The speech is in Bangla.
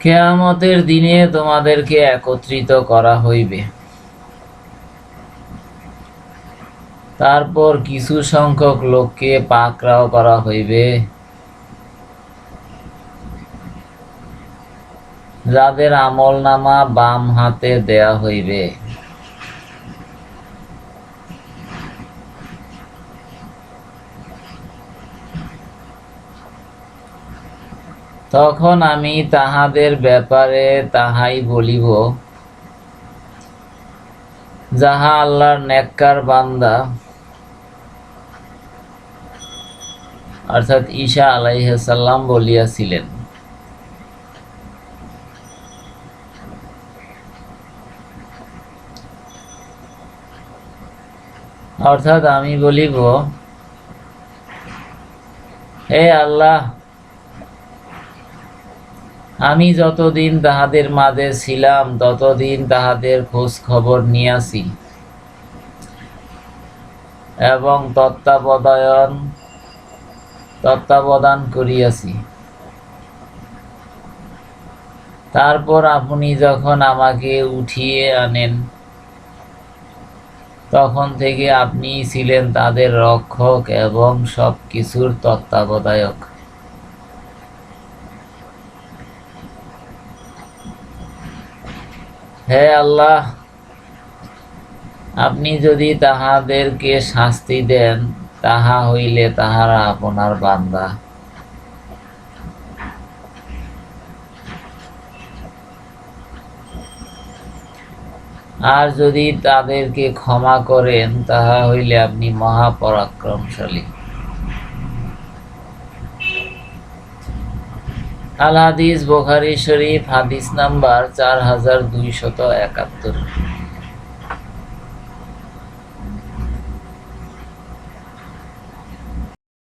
কেয়ামতের দিনে তোমাদেরকে একত্রিত করা হইবে। তারপর কিছু সংখ্যক লোককে পাকড়াও করা হইবে। যাদের আমল নামা বাম হাতে দেয়া হইবে। তখন আমি তাহাদের ব্যাপারে তাহাই বলিব, যাহা আল্লাহর নেককার বান্দা, অর্থাৎ ঈশা আলাইহাল্লাম বলিয়াছিলেন। অর্থাৎ আমি বলিব, হে আল্লাহ আমি যতদিন তাহাদের মাঝে ছিলাম, ততদিন তাহাদের খোঁজ খবর নিয়াছি। এবং তত্ত্বাবধায়ন, তত্ত্বাবধান করিয়াছি। তারপর আপনি যখন আমাকে উঠিয়ে আনেন, তখন থেকে আপনি ছিলেন তাদের রক্ষক এবং সব কিছুর তত্ত্বাবধায়ক। হে আল্লাহ, আপনি যদি তাহাদেরকে শাস্তি দেন, তাহা হইলে তাহারা আপনার বান্দা। আর যদি তাদেরকে ক্ষমা করেন, তাহা হইলে আপনি মহাপরাক্রমশালী। আল হাদিস বোখারি শরীফ হাদিস নাম্বার চার হাজার দুইশত একাত্তর।